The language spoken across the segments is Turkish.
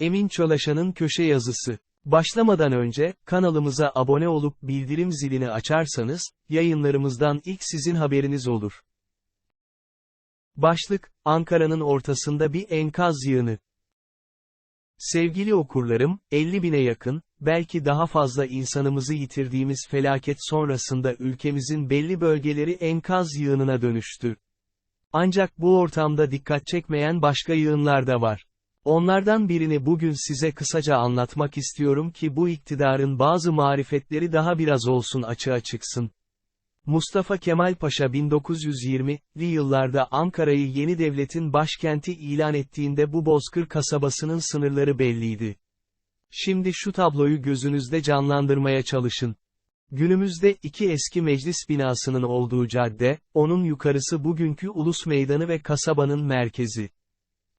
Emin Çolaşan'ın köşe yazısı. Başlamadan önce, kanalımıza abone olup bildirim zilini açarsanız, yayınlarımızdan ilk sizin haberiniz olur. Başlık, Ankara'nın ortasında bir enkaz yığını. Sevgili okurlarım, 50 bine yakın, belki daha fazla insanımızı yitirdiğimiz felaket sonrasında ülkemizin belli bölgeleri enkaz yığınına dönüştü. Ancak bu ortamda dikkat çekmeyen başka yığınlar da var. Onlardan birini bugün size kısaca anlatmak istiyorum ki bu iktidarın bazı marifetleri daha biraz olsun açığa çıksın. Mustafa Kemal Paşa 1920'li yıllarda Ankara'yı yeni devletin başkenti ilan ettiğinde bu bozkır kasabasının sınırları belliydi. Şimdi şu tabloyu gözünüzde canlandırmaya çalışın. Günümüzde iki eski meclis binasının olduğu cadde, onun yukarısı bugünkü Ulus Meydanı ve kasabanın merkezi.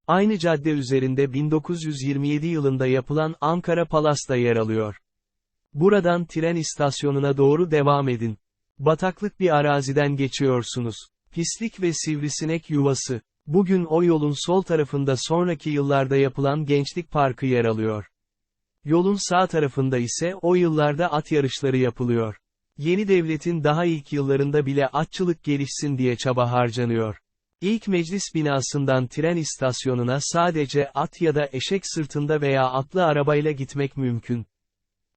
Aynı cadde üzerinde 1927 yılında yapılan Ankara Palas'ta yer alıyor. Buradan tren istasyonuna doğru devam edin. Bataklık bir araziden geçiyorsunuz. Pislik ve sivrisinek yuvası. Bugün o yolun sol tarafında sonraki yıllarda yapılan Gençlik Parkı yer alıyor. Yolun sağ tarafında ise o yıllarda at yarışları yapılıyor. Yeni devletin daha ilk yıllarında bile atçılık gelişsin diye çaba harcanıyor. İlk meclis binasından tren istasyonuna sadece at ya da eşek sırtında veya atlı arabayla gitmek mümkün.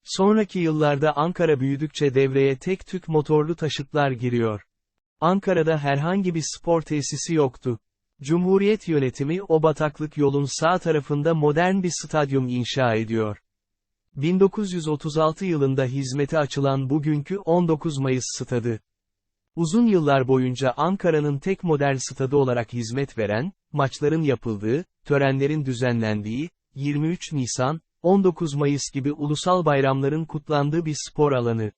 Sonraki yıllarda Ankara büyüdükçe devreye tek tük motorlu taşıtlar giriyor. Ankara'da herhangi bir spor tesisi yoktu. Cumhuriyet yönetimi o bataklık yolun sağ tarafında modern bir stadyum inşa ediyor. 1936 yılında hizmete açılan bugünkü 19 Mayıs stadı. Uzun yıllar boyunca Ankara'nın tek modern stadı olarak hizmet veren, maçların yapıldığı, törenlerin düzenlendiği, 23 Nisan, 19 Mayıs gibi ulusal bayramların kutlandığı bir spor alanı.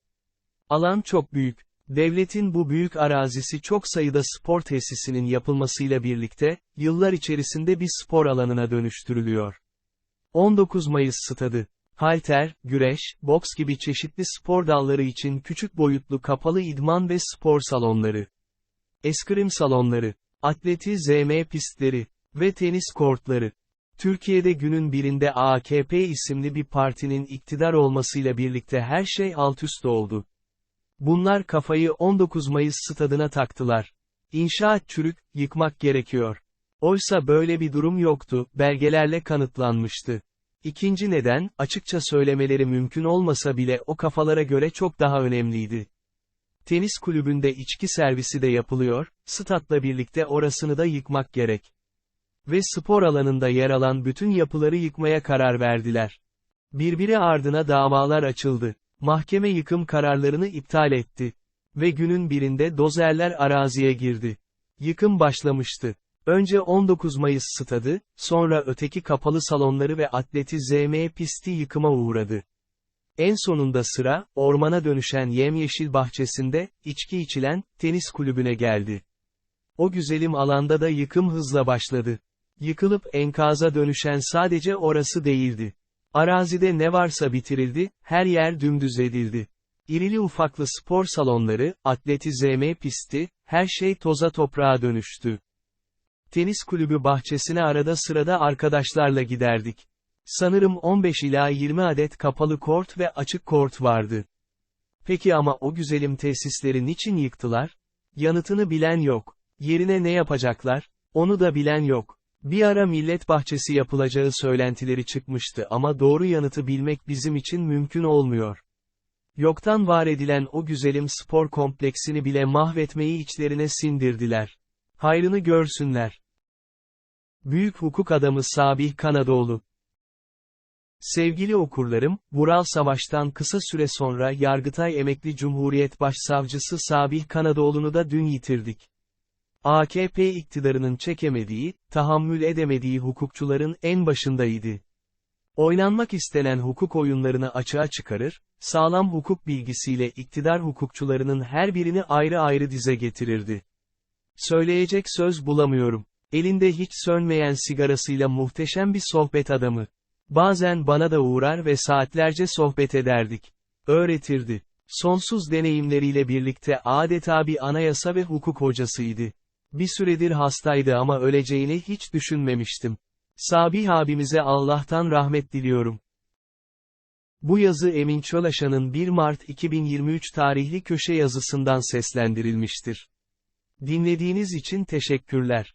Alan çok büyük. Devletin bu büyük arazisi çok sayıda spor tesisinin yapılmasıyla birlikte, yıllar içerisinde bir spor alanına dönüştürülüyor. 19 Mayıs Stadı halter, güreş, boks gibi çeşitli spor dalları için küçük boyutlu kapalı idman ve spor salonları, eskrim salonları, atletizm pistleri ve tenis kortları. Türkiye'de günün birinde AKP isimli bir partinin iktidar olmasıyla birlikte her şey altüst oldu. Bunlar kafayı 19 Mayıs stadına taktılar. İnşaat çürük, yıkmak gerekiyor. Oysa böyle bir durum yoktu, belgelerle kanıtlanmıştı. İkinci neden, açıkça söylemeleri mümkün olmasa bile o kafalara göre çok daha önemliydi. Tenis kulübünde içki servisi de yapılıyor, statla birlikte orasını da yıkmak gerek. Ve spor alanında yer alan bütün yapıları yıkmaya karar verdiler. Birbiri ardına davalar açıldı. Mahkeme yıkım kararlarını iptal etti. Ve günün birinde dozerler araziye girdi. Yıkım başlamıştı. Önce 19 Mayıs stadı, sonra öteki kapalı salonları ve atletizm pisti yıkıma uğradı. En sonunda sıra, ormana dönüşen yemyeşil bahçesinde, içki içilen, tenis kulübüne geldi. O güzelim alanda da yıkım hızla başladı. Yıkılıp enkaza dönüşen sadece orası değildi. Arazide ne varsa bitirildi, her yer dümdüz edildi. İrili ufaklı spor salonları, atletizm pisti, her şey toza toprağa dönüştü. Tenis kulübü bahçesine arada sırada arkadaşlarla giderdik. Sanırım 15 ila 20 adet kapalı kort ve açık kort vardı. Peki ama o güzelim tesisleri niçin yıktılar? Yanıtını bilen yok. Yerine ne yapacaklar? Onu da bilen yok. Bir ara millet bahçesi yapılacağı söylentileri çıkmıştı ama doğru yanıtı bilmek bizim için mümkün olmuyor. Yoktan var edilen o güzelim spor kompleksini bile mahvetmeyi içlerine sindirdiler. Hayrını görsünler. Büyük hukuk adamı Sabih Kanadoğlu Sevgili okurlarım, Vural Savaş'tan kısa süre sonra Yargıtay Emekli Cumhuriyet Başsavcısı Sabih Kanadoğlu'nu da dün yitirdik. AKP iktidarının çekemediği, tahammül edemediği hukukçuların en başındaydı. Oynanmak istenen hukuk oyunlarını açığa çıkarır, sağlam hukuk bilgisiyle iktidar hukukçularının her birini ayrı ayrı dize getirirdi. Söyleyecek söz bulamıyorum. Elinde hiç sönmeyen sigarasıyla muhteşem bir sohbet adamı. Bazen bana da uğrar ve saatlerce sohbet ederdik. Öğretirdi. Sonsuz deneyimleriyle birlikte adeta bir anayasa ve hukuk hocasıydı. Bir süredir hastaydı ama öleceğini hiç düşünmemiştim. Sabih abimize Allah'tan rahmet diliyorum. Bu yazı Emin Çolaşan'ın 1 Mart 2023 tarihli köşe yazısından seslendirilmiştir. Dinlediğiniz için teşekkürler.